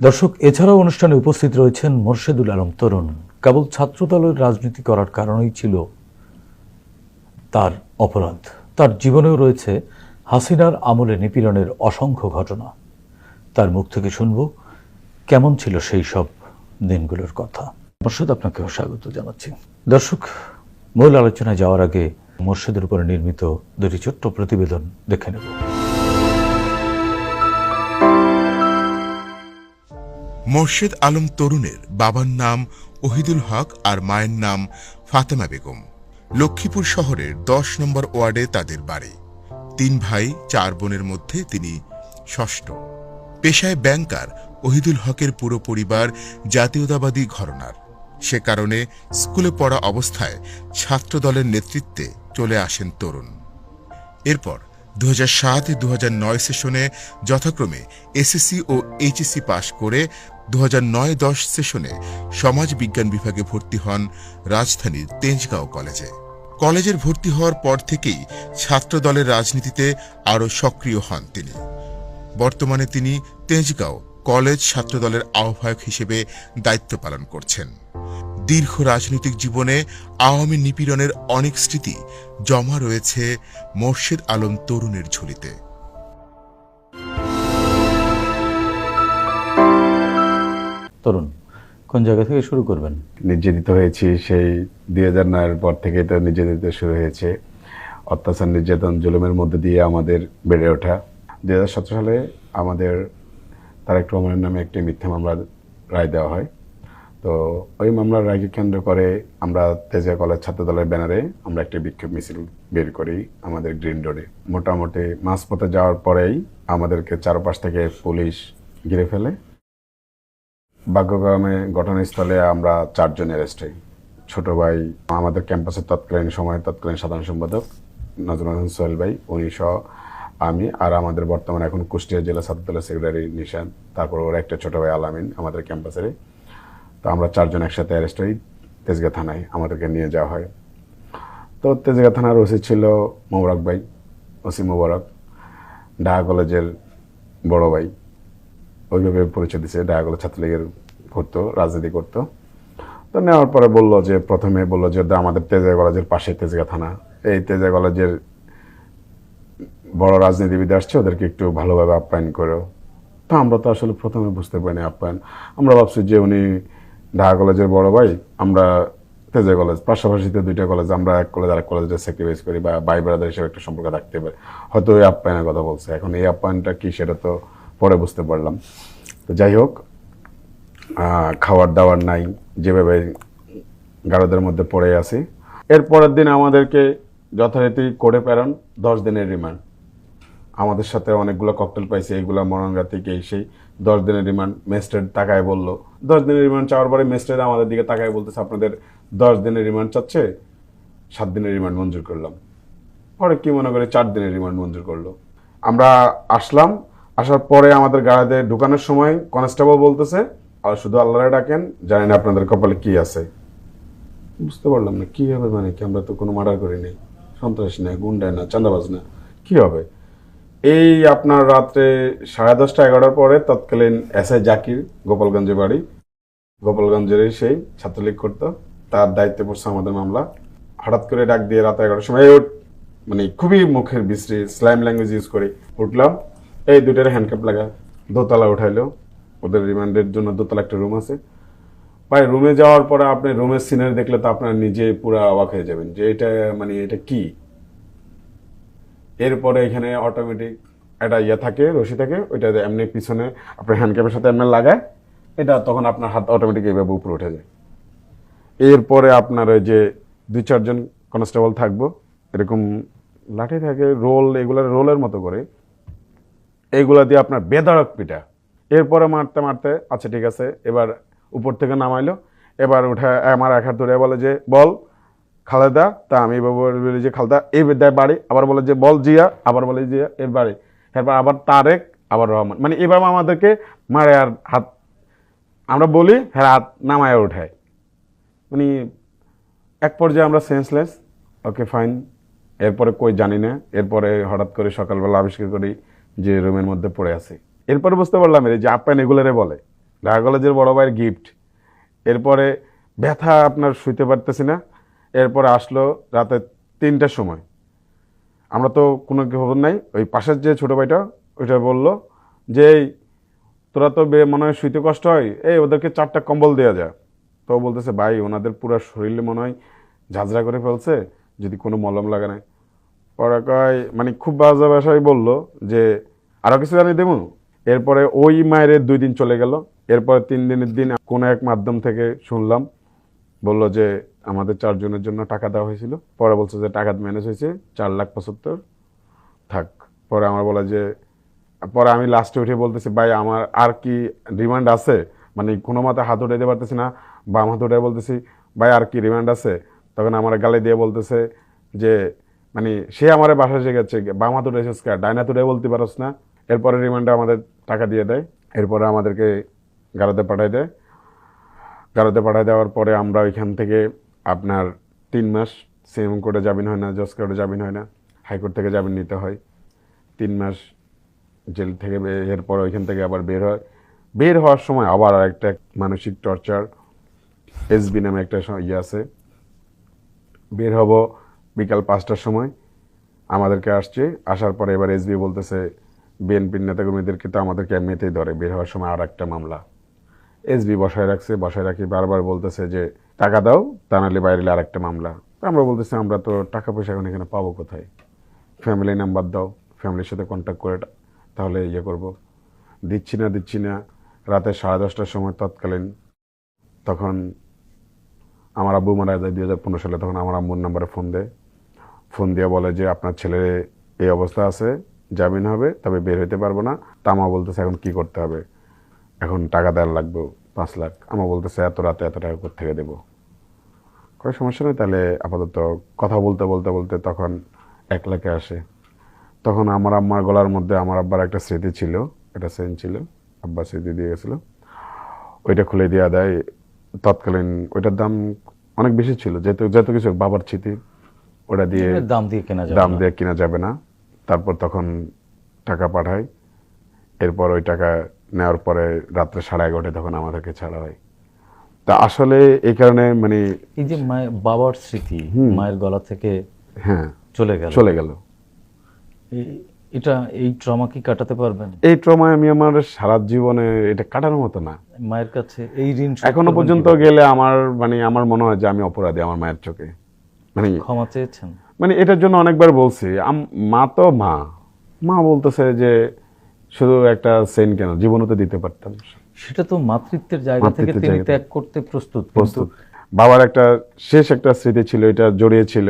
দর্শক, এছাড়াও অনুষ্ঠানে উপস্থিত রয়েছেন মোর্শেদুল আলম তরুণ। কেবল ছাত্রদলের রাজনীতি করার কারণেই ছিল তার অপরাধ। তার জীবনেও রয়েছে হাসিনার আমলে নিপীড়নের অসংখ্য ঘটনা। তার মুখ থেকে শুনব কেমন ছিল সেই সব দিনগুলোর কথা। মোর্শেদ, আপনাকেও স্বাগত জানাচ্ছি। দর্শক, মূল আলোচনায় যাওয়ার আগে মোর্শেদের উপরে নির্মিত দুটি ছোট্ট প্রতিবেদন দেখে নেব। মোর্শেদ আলম তরুণের বাবার নাম ওহিদুল হক আর মায়ের নাম ফাতেমা বেগম। লক্ষ্মীপুর শহরের দশ নম্বর ওয়ার্ডে তাদের বাড়ি। তিন ভাই, চার বোনের মধ্যে তিনি ষষ্ঠ। পেশায় ব্যাংকার, ওহিদুল হকের পুরো পরিবার জাতীয়তাবাদী ঘরনার। সে কারণে স্কুলে পড়া অবস্থায় ছাত্রদলের নেতৃত্বে চলে আসেন তরুণ। এরপর দু হাজার সাত সেশনে যথাক্রমে এসএসসি ও এইচএসসি পাশ করে দু দশ সেশনে সমাজ বিজ্ঞান বিভাগে ভর্তি হন রাজধানীর তেজগাঁও কলেজে। কলেজের ভর্তি হওয়ার পর থেকেই ছাত্র দলের রাজনীতিতে আরও সক্রিয় হন তিনি। বর্তমানে তিনি তেজগাঁও কলেজ ছাত্রদলের আহ্বায়ক হিসেবে দায়িত্ব পালন করছেন। দীর্ঘ রাজনৈতিক জীবনে আওয়ামী নিপীড়নের অনেক স্মৃতি জমা রয়েছে মোর্শেদ আলম তরুণের ঝুলিতে। তরুণ, কোন জায়গা থেকে শুরু করবেন? নির্যাতিত হয়েছি, সেই দুই হাজার নয়ের পর থেকেই তো নির্যাতিত শুরু হয়েছে। অত্যাচার, নির্যাতন, জুলুমের মধ্যে দিয়ে আমাদের বেড়ে ওঠা। দুই হাজার সতেরো সালে আমাদের তারেক রহমানের নামে একটি মিথ্যা মামলার রায় দেওয়া হয়। তো ওই মামলার রায়কে কেন্দ্র করে আমরা তেজগাঁ কলেজ ছাত্র দলের ব্যানারে আমরা একটি বিক্ষোভ মিছিল বের করি আমাদের গ্রিন রোডে। মোটামুটি মাঝপথে যাওয়ার পরেই আমাদেরকে চারপাশ থেকে পুলিশ ঘিরে ফেলে। ভাগ্যক্রমে ঘটনাস্থলে আমরা চারজন অ্যারেস্ট হই। ছোট ভাই, আমাদের ক্যাম্পাসের তৎকালীন সময় তৎকালীন সাধারণ সম্পাদক নজরুল হাসান সোহেল ভাই, উনি সহ আমি আর আমাদের বর্তমানে এখন কুষ্টিয়া জেলা ছাত্রদলের সেক্রেটারি নিশান, তারপর ওর একটা ছোট ভাই আলামিন আমাদের ক্যাম্পাসের তো আমরা চারজন একসাথে অ্যারেস্ট হই তেজগা থানায়, আমাদেরকে নিয়ে যাওয়া হয়। তো তেজগা থানার ওসি ছিল মোবারক ভাই, ওসি মোবারক, ঢাকা কলেজের বড় ভাই। ওইভাবে পরিচয় দিছে কলেজ ছাত্রলীগের করতো, রাজনীতি করতো। তো নেওয়ার পরে বলল যে, প্রথমে বলল যে আমাদের তেজগাঁ কলেজের পাশে তেজগাঁ থানা। এই তেজগাঁ কলেজের বড় রাজনীতিবিদ আসছে, ওদেরকে একটু ভালোভাবে আপ্যায়ন করো। তো আমরা তো আসলে প্রথমে বুঝতে পারিনি আপ্যায়ন। আমরা ভাবছি যে, উনি ঢাকা কলেজের বড় ভাই, আমরা তেজে কলেজ পাশাপাশিতে দুইটা কলেজ, আমরা এক কলেজ আরেক কলেজে স্যাক্রিফাইস করি বা ভাই ব্রাদার হিসেবে একটা সম্পর্ক থাকতে পারি। হয়তো ওই আপ্যায়নের কথা বলছে। এখন এই আপ্যায়নটা কি, সেটা তো পরে বুঝতে পারলাম। তো যাই হোক খাওয়ার দাওয়ার নাই, যেভাবে গারদের মধ্যে পড়ে আছি। এর পরের দিন আমাদেরকে যথারীতি করে প্রেরণ, দশ দিনের রিমান্ড আমাদের সাথে অনেকগুলো ককটেল পাইছে এইগুলো মরণঘাতিক এই সেই দশ দিনের রিমান্ড মেস্টেড তাকায় বলল। দশ দিনের রিমান্ড চাওয়ার পরে মেস্টেড আমাদের দিকে তাকায় বলতেছে, আপনাদের দশ দিনের রিমান্ড চাচ্ছে, সাত দিনের রিমান্ড মঞ্জুর করলাম। পরে কি মনে করে চার দিনের রিমান্ড মঞ্জুর করল। আমরা আসলাম আসার পরে আমাদের গাড়িতে ঢুকানোর সময় কনস্টেবল বলতেছে, আর শুধু আল্লাহরে ডাকেন জানি না আপনাদের কপালে কি আছে? বুঝতে পারলাম না, কি হবে মানে কি? আমরা তো কোনো মার্ডার করিনি। সন্ত্রাস না, গুন্ডায় না, চাঁদাবাজ না। কি হবে? এই আপনার রাত্রে সাড়ে দশটা, এগারোটার পরে তৎকালীন এস আই জাকির, গোপালগঞ্জে বাড়ি। গোপালগঞ্জেরই সেই ছাত্রলীগ করতো। তার দায়িত্বে পড়ছে আমাদের মামলা। হঠাৎ করে ডাক দিয়ে রাত এগারোটার সময়, "এই মানে খুবই মুখের বিশ্রী, স্ল্যাম ল্যাঙ্গুয়েজ ইউজ করে। উঠলাম। এই দুটার হ্যান্ডকাপ লাগা। দোতলা উঠাইলো। ওদের রিমান্ডের জন্য দোতলা একটা রুম আছে। ভাই রুমে যাওয়ার পরে আপনি রুমের সিনারি দেখলে তো আপনার নিজে পুরো অবাক হয়ে যাবেন যে এটা মানে এটা কি? এরপরে এখানে অটোমেটিক একটা ইয়ে থাকে, রশি থাকে, ওইটা এমনি পিছনে আপনার হ্যান্ডক্যাপের সাথে এমনি লাগায়, এটা তখন আপনার হাত অটোমেটিক এইভাবে উপরে উঠে যায়। এরপরে আপনার ওই যে দুই চারজন কনস্টেবল থাকব, এরকম লাঠি থাকে রোল এগুলোর রোলের মতো করে। এইগুলা দিয়ে আপনার বেদারক পিঠা। এরপরে মারতে মারতে আচ্ছা ঠিক আছে, এবার উপর থেকে নামাইলো। এবার উঠে আমার এক হাত ধরে বলে যে, বল, খালেদা, তা আমি বলি যে, খালেদা, এই দেয় বাড়ি। আবার বলে যে, বল, জিয়া। আবার বলে জিয়া এর বাড়ি। এরপর আবার তারেক, আবার রহমান। মানে এবার আমাদেরকে মারে আর হাত, আমরা বলি হ্যাঁ হাত নামায় উঠায় মানে এক পর্যায়ে আমরা সেন্সলেস ওকে ফাইন এরপরে কই জানি না। এরপরে হঠাৎ করে সকালবেলা আবিষ্কার করি যে রুমের মধ্যে পড়ে আছে। এরপরে বুঝতে পারলাম এই যে আপ্যায়ন এগুলারে বলে। ঢাকা কলেজের বড় ভাইয়ের গিফট এরপরে ব্যথা আপনার শুইতে পারতেছি না। এরপরে আসলো রাতে তিনটার সময়। আমরা তো কোনো খবর নাই। ওই পাশের যে ছোটো ভাইটা, ওইটা বলল যে তোরা তো বে, মনে হয় শুইতে কষ্ট হয়। এই, ওদেরকে চারটা কম্বল দেওয়া যায় তো বলতেছে, ভাই, ওনাদের পুরো শরীরে মনে হয় ঝাঁঝরা করে ফেলছে। যদি কোনো মলম লাগে না। পরে কয় মানে খুব বাজে ভাষায় বলল যে আরও কিছু জানি দেবো? এরপরে ওই মায়ের দুই দিন চলে গেল। এরপরে তিন দিনের দিন কোনো এক মাধ্যম থেকে শুনলাম, বলল যে আমাদের চারজনের জন্য টাকা দেওয়া হয়েছিল। পরে বলছে যে টাকা ম্যানেজ হয়েছে, চার লাখ পঁচাত্তর। থাক, পরে আমার বলা যে, পরে আমি লাস্টে উঠে বলতেছি, ভাই, আমার আর কি রিমান্ড আছে? মানে কোনো মতে হাত উঠাইতে পারতেছি না, বাম হাত উঠে বলতেছি, ভাই, আর কি রিমান্ড আছে? তখন আমার গালে দিয়ে বলতেছে যে মানে সে আমার বাসা গেছে বাম হাত উঠেছিস কে ডাইন উঠে বলতে পারস না। এরপরে রিমান্ডে আমাদের টাকা দিয়ে দেয়, এরপরে আমাদেরকে গাড়াতে পাঠায় দেয়। গাড়াতে পাঠায় দেওয়ার পরে আমরা ওইখান থেকে আপনার তিন মাস সেম কোর্টে জামিন হয় না জজ কোর্টে জামিন হয় না হাইকোর্ট থেকে জামিন নিতে হয়। তিন মাস জেল থেকে এরপর ওইখান থেকে আবার বের হয়। বের হওয়ার সময় আবার একটা মানসিক টর্চার এসবি নামে একটা ইয়ে আছে। বের হব বিকাল পাঁচটার সময় আমাদেরকে আসছে। আসার পরে এবার এসবি বলতেছে বিএনপির নেতাকর্মীদেরকে তো আমাদেরকে এমনিতেই ধরে। বের হওয়ার সময় আর একটা মামলা এসবি বসায় রাখছে, বসায় রাখি, বারবার বলতেছে যে, টাকা দাও, তা নাহলে বাইরে আর একটা মামলা। আমরা বলতেছি, আমরা তো টাকা পয়সা এখন এখানে পাবো কোথায়? ফ্যামিলি নাম্বার দাও ফ্যামিলির সাথে কন্ট্যাক্ট করে তাহলে ইয়ে করব। দিচ্ছি না দিচ্ছি না। রাতে সাড়ে দশটার সময় তৎকালীন তখন আমার আব্বু মারা যায় দুই হাজার পনেরো সালে, তখন আমার আম্মুর নাম্বারে ফোন দেয়। ফোন দিয়ে বলে যে, আপনার ছেলে এই অবস্থা আছে, জামিন হবে, তবে বের হইতে পারব না। তা আমা বলতেছে, এখন কি করতে হবে? এখন টাকা দেওয়ার লাগবে, পাঁচ লাখ। আমা বলতেছে, এত রাতে এত টাকা থেকে দেবো? কোনো সমস্যা নেই, তাহলে আপাতত কথা বলতে বলতে বলতে তখন এক লাখে আসে। তখন আমার আম্মার গলার মধ্যে আমার আব্বার একটা স্মৃতি ছিল, একটা সেন ছিল আব্বা স্মৃতি দিয়ে গেছিল। ওইটা খুলে দেওয়া দেয়, তৎকালীন ওইটার দাম অনেক বেশি ছিল, যেহেতু যত কিছু বাবার স্মৃতি। ওটা দিয়ে দাম দিয়ে কেনা যাবে দাম দিয়ে কিনা যাবে না। তারপর তখন টাকা পাঠায় এরপর ওই টাকা নেওয়ার পরে রাত্রে সাড়ে এগারোটায় তখন আমাদেরকে ছাড়া হয়। তা আসলে এই কারণে মানে এই যে মায়ের বাবার স্মৃতি মায়ের গলা থেকে হ্যাঁ। চলে গেল। চলে গেল। এটা এই ট্রমা কি কাটাতে পারবেন? এই ট্রমায় আমি আমার সারা জীবনে এটা কাটানোর মতো না। মায়ের কাছে এই ঋণ এখনও পর্যন্ত গেলে আমার মানে আমার মনে হয় যে আমি অপরাধী আমার মায়ের চোখে। মানে ক্ষমা চেয়েছেন। মানে এটার জন্য অনেকবার বলছি মা তো মা। মা বলতেছে যে শুধু একটা সেন কেন জীবনও তো দিতে পারতাম। সেটা তো মাতৃত্বের জায়গা থেকে তিনি ত্যাগ করতে প্রস্তুত কিন্তু প্রস্তুত। বাবার একটা শেষ একটা স্মৃতি ছিল এটা জড়িয়ে ছিল।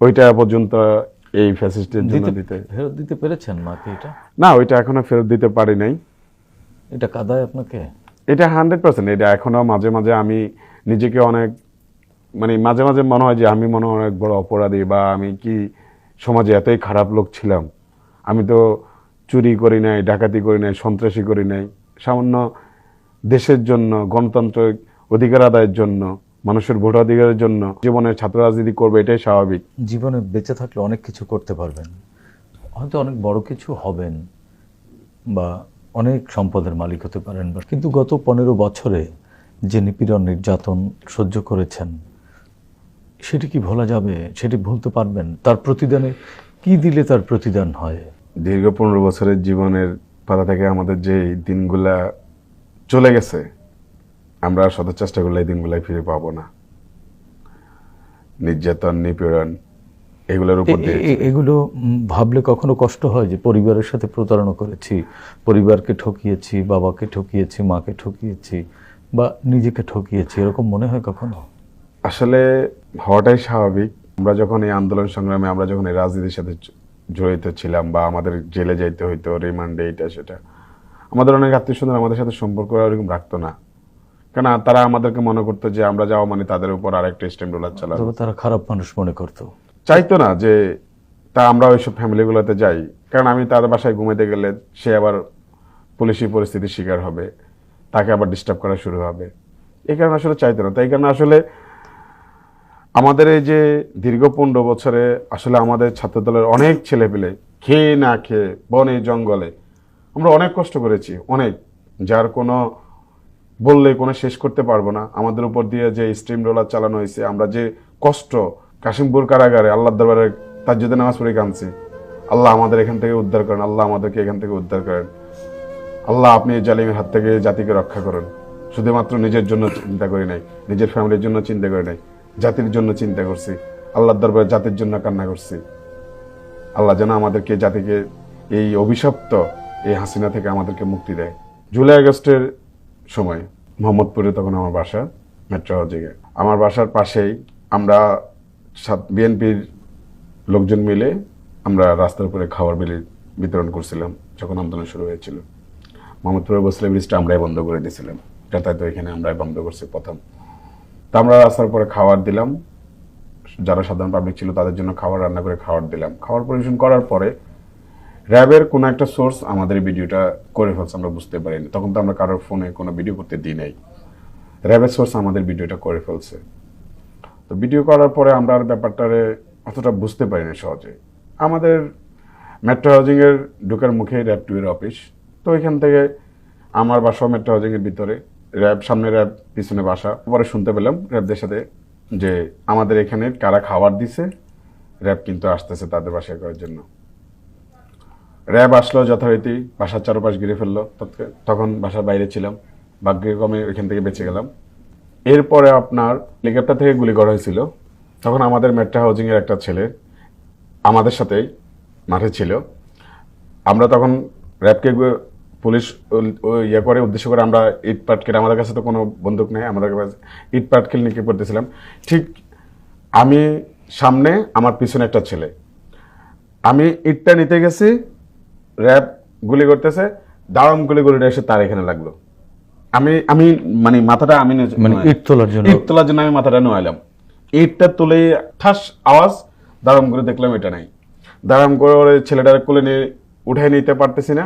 ওইটা পর্যন্ত এই ফ্যাসিস্টের জন্য দিতে দিতে ফেরত দিতে পেরেছেন মাকে এটা? না ওইটা এখনও ফেরত দিতে পারি নাই। এটা কাদায় আপনাকে? এটা হান্ড্রেড পার্সেন্ট এটা এখনও মাঝে মাঝে আমি নিজেকে অনেক মানে মাঝে মাঝে মনে হয় যে আমি মনে হয় অনেক বড় অপরাধী বা আমি কি সমাজে এতই খারাপ লোক ছিলাম? আমি তো চুরি করি নাই, ডাকাতি করি নাই, সন্ত্রাসী করি নাই। সামান্য দেশের জন্য, গণতান্ত্রিক অধিকার আদায়ের জন্য, মানুষের ভোটাধিকারের জন্য জীবনে ছাত্র রাজনীতি করবে, এটাই স্বাভাবিক। জীবনে বেঁচে থাকলে অনেক কিছু করতে পারবেন। হয়তো অনেক বড় কিছু হবেন বা অনেক সম্পদের মালিক হতে পারেন। কিন্তু গত পনেরো বছরে যে নিপীড়ন নির্যাতন সহ্য করেছেন সেটি কি ভোলা যাবে? সেটি ভুলতে পারবেন। তার প্রতিদানে কি দিলে তার প্রতিদান হয়? দীর্ঘ পনেরো বছরের জীবনের পাতা থেকে আমাদের যে দিনগুলা চলে গেছে আমরা শত চেষ্টা করলে এই দিনগুলাই ফিরে পাবো না। নির্যাতন নিপীড়ন এগুলোর উপর দিয়ে এগুলো ভাবলে কখনো কষ্ট হয় যে পরিবারের সাথে প্রতারণা করেছি পরিবারকে ঠকিয়েছি বাবাকে ঠকিয়েছি মাকে ঠকিয়েছি বা নিজেকে ঠকিয়েছি এরকম মনে হয় কখনো? আসলে হওয়াটাই স্বাভাবিক। আমরা যখন এই আন্দোলন সংগ্রামে আমরা যখন এই রাজনীতির সাথে জড়িত ছিলাম বা আমাদের জেলে যাইতে হইতো রিমান্ডে এটা সেটা আমাদের অনেক আত্মীয় স্বজন আমাদের সাথে সম্পর্ক ওরকম রাখতো না। কেন তারা আমাদেরকে মনে করতো যে আমরা যাওয়া মানে তাদের উপর আরেকটা স্টেম রোলার চালাবো। তারা খারাপ মানুষ মনে করতো। চাইতো না যে তা আমরা ওইসব ফ্যামিলিগুলোতে যাই। কারণ আমি তাদের বাসায় ঘুমাইতে গেলে সে আবার পুলিশি পরিস্থিতির শিকার হবে তাকে আবার ডিস্টার্ব করা শুরু হবে। এই কারণে আসলে চাইতো না। তাই কারণে আসলে আমাদের এই যে দীর্ঘ পনেরো বছরে আসলে আমাদের ছাত্রদলের অনেক ছেলে পেলে খেয়ে না খেয়ে বনে, জঙ্গলে আমরা অনেক কষ্ট করেছি, অনেক। যার কোনো বললে কোনো শেষ করতে পারব না। আমাদের উপর দিয়ে যে স্ট্রিম রোলার চালানো হয়েছে, আমরা যে কষ্ট, কাশিমপুর কারাগারে আল্লাহ দরবারে যদি নামাজ পড়ে কাঁদছি। আল্লাহ আমাদের এখান থেকে উদ্ধার করেন, আল্লাহ আমাদেরকে এখান থেকে উদ্ধার করেন। আল্লাহ আপনি এই জালিমের হাত থেকে জাতিকে রক্ষা করেন। শুধুমাত্র নিজের জন্য চিন্তা করি নাই, নিজের ফ্যামিলির জন্য চিন্তা করি নাই। জাতির জন্য চিন্তা করছি। আল্লাহর দরবারে জাতির জন্য কান্না করছি। আল্লাহ যেন আমাদেরকে জাতিকে এই অভিশপ্ত এই হাসিনা থেকে আমাদেরকে মুক্তি দেয়। জুলাই আগস্টের সময় মোহাম্মদপুরে তখন আমার বাসা, মেট্রো হাউজিংয়ে আমার বাসার পাশেই আমরা বিএনপির লোকজন মিলে আমরা রাস্তার উপরে খাবার বিলি বিতরণ করছিলাম, যখন আন্দোলন শুরু হয়েছিল। মোহাম্মদপুরে বসলে ব্রিজটা আমরাই বন্ধ করে দিয়েছিলাম। যাতায়াত এখানে আমরাই বন্ধ করছি প্রথম। তা আমরা রাস্তার পরে খাবার দিলাম। যারা সাধারণ পাবলিক ছিল তাদের জন্য খাবার রান্না করে খাবার দিলাম। খাবার পরিবেশন করার পরে র্যাবের কোনো একটা সোর্স আমাদের ভিডিওটা করে ফেলছে, আমরা বুঝতে পারিনি। তখন তো আমরা কারোর ফোনে কোনো ভিডিও করতে দিই নাই। র্যাবের সোর্স আমাদের ভিডিওটা করে ফেলছে। তো ভিডিও করার পরে আমরা আর ব্যাপারটারে অতটা বুঝতে পারিনি সহজে। আমাদের মেট্রো হাউজিংয়ের ঢোকার মুখে র্যাব টু এর অফিস তো এখান থেকে আমার বাসা মেট্রো হাউজিংয়ের ভিতরে। র্যাব সামনে র্যাব, পিছনে বাসা। পরে শুনতে পেলাম র্যাবদের সাথে যে আমাদের এখানে কারা খাবার দিছে, র্যাব কিন্তু আসতেছে তাদের বাসায় করার জন্য। র্যাব আসলো যথারীতি, বাসার চারপাশ ঘিরে ফেলল। তখন বাসার বাইরে ছিলাম, ভাগ্যক্রমে ওইখান থেকে বেঁচে গেলাম। এরপরে আপনার হেলিকপ্টার থেকে গুলি করা হয়েছিল। তখন আমাদের মেট্রো হাউজিংয়ের একটা ছেলে আমাদের সাথেই মাঠে ছিল। আমরা তখন র্যাবকে পুলিশ ইয়ে করে উদ্দেশ্য করে আমরা ইট পাটকেল আমাদের কাছে তো কোনো বন্দুক নেই আমাদের কাছে ইট পাটকেল নিয়ে পড়তেছিলাম। ঠিক আমি সামনে আমার পিছনে একটা ছেলে। আমি ইটটা নিতে গেছি র্যাব গুলি করতেছে দাঁড়াম গুলি গুলিটা এসে তার এখানে লাগল। আমি আমি মানে মাথাটা আমি মানে ইট তোলার জন্য। ইট তোলার জন্য আমি মাথাটা নোয়াইলাম। ইটটা তুলে ঠাস আওয়াজ দাঁড়াম করে দেখলাম এটা নাই। দাঁড়াম করে ছেলেটার কোলে নিয়ে উঠে নিতে পারতেছি না।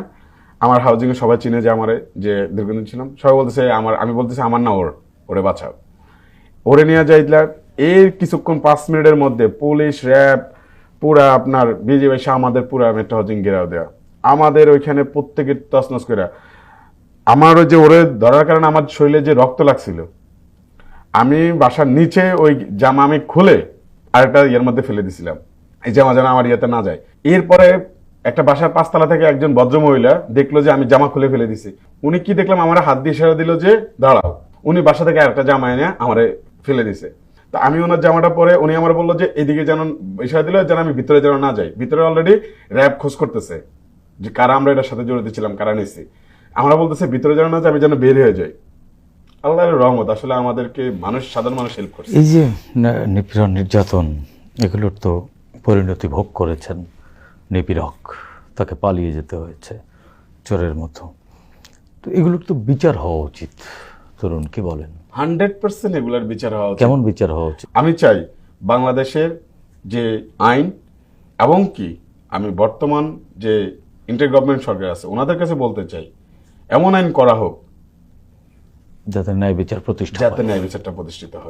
আমার হাউজিং এ সবাই চিনে যে আমারে, যে দীর্ঘদিন ছিলাম। সবাই বলতেছে, আমার আমি বলতেছি, আমার না ওর, ওরে বাঁচাও। ওরে নিয়ে যাইলাম এর কিছুক্ষণ পাঁচ মিনিটের মধ্যে পুলিশ, র্যাব, পুরা আপনার এসে আমাদের পুরা মেট্রো হাউজিং ঘেরাও দেওয়া আমাদের ওইখানে প্রত্যেকের তসনস করে আমার ওই যে ওরে ধরার কারণে আমার শরীরে যে রক্ত লাগছিল, আমি বাসার নিচে ওই জামা আমি খুলে আরেকটা ইয়ের মধ্যে ফেলে দিছিলাম। এই জামা যেন আমার ইয়েতে না যায়। এরপরে একটা বাসার পাঁচতলা থেকে একজন ভদ্রমহিলা দেখল যে আমি জামা খুলে ফেলে দিছি। উনি কি দেখলাম? আমার হাত দিয়ে ইশারা দিল যে, দাঁড়াও। উনি বাসা থেকে আরেকটা জামা এনে আমারে ফেলে দিছে। তা আমি ওনার জামাটা পরে উনি আমার বলল যে, এদিকে যেন ইশারা দিল, যেন আমি ভিতরে যেন না যাই। ভিতরে অলরেডি র্যাব খোঁজ করতেছে যে কারা আমরা এটার সাথে জড়িত ছিলাম, কারা নিছি। আমরা বলতেছে, ভিতরে যেন না যাই, আমি যেন বের হয়ে যাই। আল্লাহর রহমত, আসলে আমাদেরকে মানুষ, সাধারণ মানুষ হেল্প করছে। এই যে নিপীড়ন, নির্যাতন, এগুলোর তো পরিণতি ভোগ করেছেন। নিপীড়ক তাকে পালিয়ে যেতে হয়েছে চোরের মতো। তো এগুলোর তো বিচার হওয়া উচিত। তরুণ কি বলেন? হান্ড্রেড পার্সেন্ট এগুলার বিচার হওয়া উচিত। কেমন বিচার হওয়া উচিত? আমি চাই বাংলাদেশের যে আইন এবং কি আমি বর্তমান যে ইন্টার গভর্নমেন্ট সরকার আছে ওনাদের কাছে বলতে চাই এমন আইন করা হোক যাতে ন্যায় বিচার প্রতিষ্ঠা যাতে ন্যায় বিচারটা প্রতিষ্ঠিত হয়।